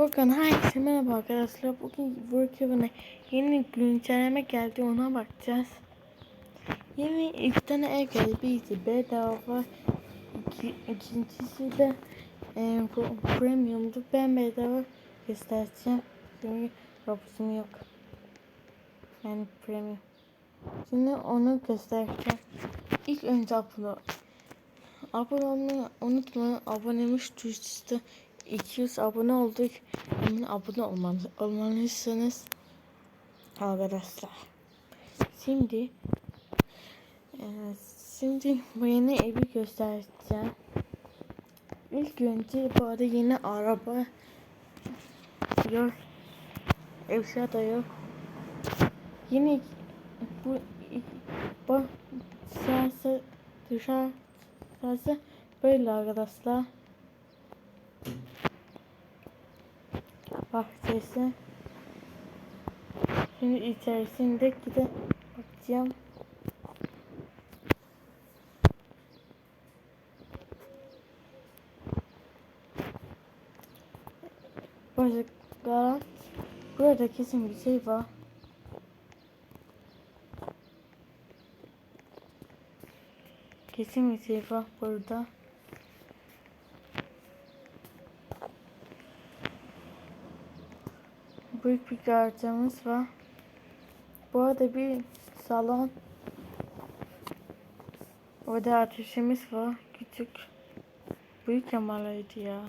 Bakın herkese merhaba arkadaşlar. Bugün Brookhaven'a yeni güncelleme geldi ona bakacağız. Yeni iki tane ev geldi. Birisi bedava. İki, ikincisi de e, premiumdu. Ben bedava göstereceğim. Çünkü Roblox'um yok. Yani premium. Şimdi onu göstereceğim. İlk önce abone Abone olmayı unutmayın. Abonemiş düştü. 200 abone olduk. Hemen abone olmanız, olmalısınız. Arkadaşlar. Şimdi e, şimdi bu yeni evi göstereceğim. İlk önce bu arada yeni araba yok. Eşya da yok. Yine bu bu siyasi dışarı böyle arkadaşlar. Bahçesi. Şimdi içerisinde gide bakacağım. Burası garaj. Burada kesin bir şey var. Kesin bir şey var burada. Büyük bir garajımız var. Bu arada bir salon. Orada ateşimiz var. Küçük. Büyük yamalıydı ya.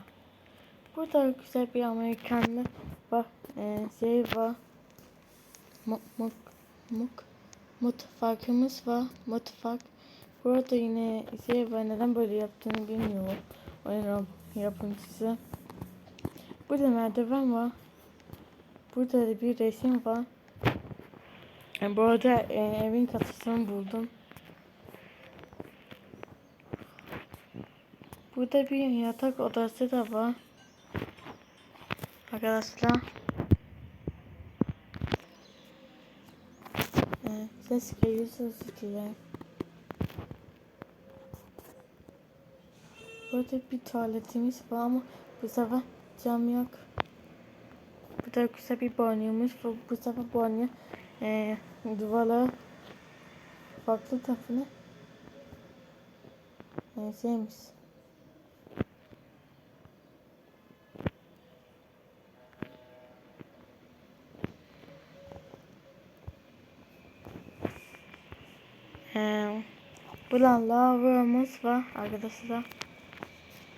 Burada güzel bir Amerikanlı var. Ee, şey var. Muk muk muk. Mutfakımız var. Mutfak. Burada yine şey var neden böyle yaptığını bilmiyorum. Oyun yapımcısı. Burada merdiven var. Burada da bir resim var. Yani bu arada e, evin kasasını buldum. Burada bir yatak odası da var. Arkadaşlar. E, ses geliyorsa sıkıyorum. Burada bir tuvaletimiz var ama bu sefer cam yok. Burada güzel bir banyomuz var. Bu sefer banyo e, duvarlar farklı tarafına e, şeymiş. Ee, buradan lavabomuz var arkadaşlar.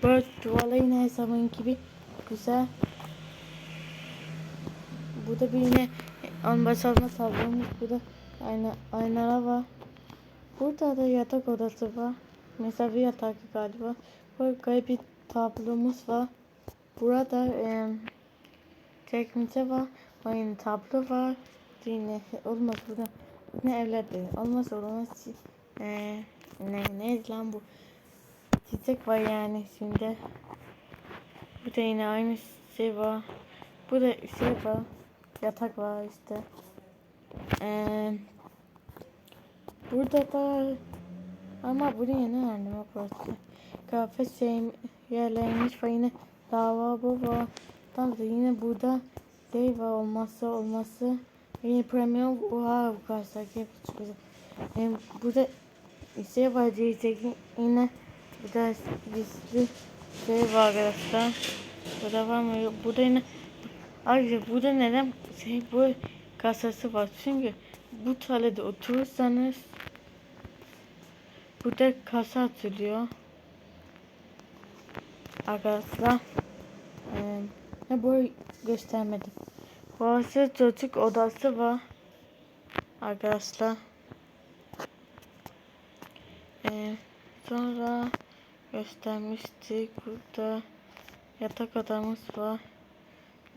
Böyle duvarla yine her zaman gibi güzel. Burada bir yine ambasadına tablomuz. Burada ayna, aynalar var. Burada da yatak odası var. Mesela bir yatak galiba. Böyle garip bir tablomuz var. Burada e, çekmece var. Yine tablo var. Yine olmaz burada. Ne evladı? Olmaz olmaz. E, ne, ne lan bu? çiçek var yani şimdi. Bu da yine aynı şey var. Bu da şey var. Yatak var işte. Ee, burada da ama ne verdim o burası. Kahve şey yerlermiş var yine lavabo var. Tam da yine burada şey var olmazsa olması. Yine premium wow karşıdaki çok güzel. Yani burada şey var diyecek yine bir de gizli şey var arkadaşlar. Burada var mı? Burada yine Ayrıca burada neden şey bu kasası var. Çünkü bu tuvalete oturursanız burada kasa atılıyor. Arkadaşlar ee, bu göstermedim. Burası çocuk odası var. Arkadaşlar. Ee, sonra göstermiştik. Burada yatak odamız var.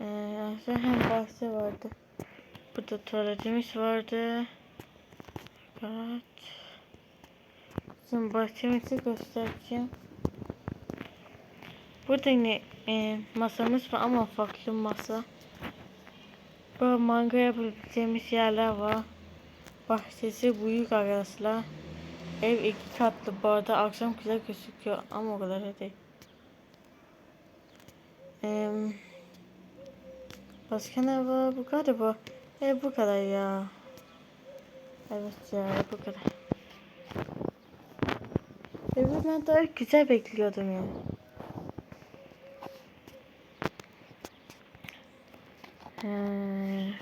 Ee, hem bahçe vardı. Burada tuvaletimiz vardı. Evet. Şimdi bahçemizi göstereceğim. Burada yine e, masamız var ama farklı masa. Böyle manga yapabileceğimiz yerler var. Bahçesi büyük arkadaşlar. Ev iki katlı bu arada akşam güzel gözüküyor ama o kadar da değil. Ee, Başka ne var? Bu kadar bu. E bu kadar ya. Evet ya bu kadar. Evet ben daha güzel bekliyordum ya. He.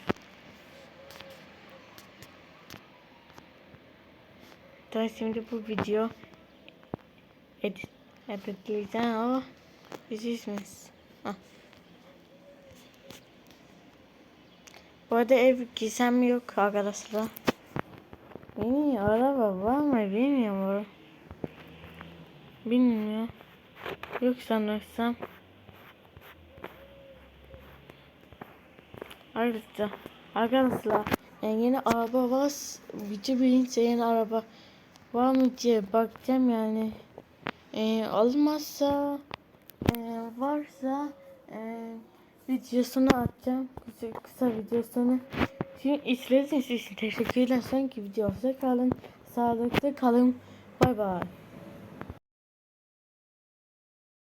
Daha şimdi bu video edit editleyeceğim ama üzülmez. Hah. Bu arada ev gizem yok arkadaşlar. Benim araba var mı bilmiyorum. Bilmiyorum. Yok sanırsam. Arkadaşlar, arkadaşlar e, yeni araba var. Video bilinçle yeni araba var mı diye bakacağım yani. E, olmazsa e, varsa e, videosunu atacağım. Kısa, kısa videosunu. Şimdi izlediğiniz için teşekkürler. Sonraki videoda kalın. Sağlıklı kalın. Bay bay.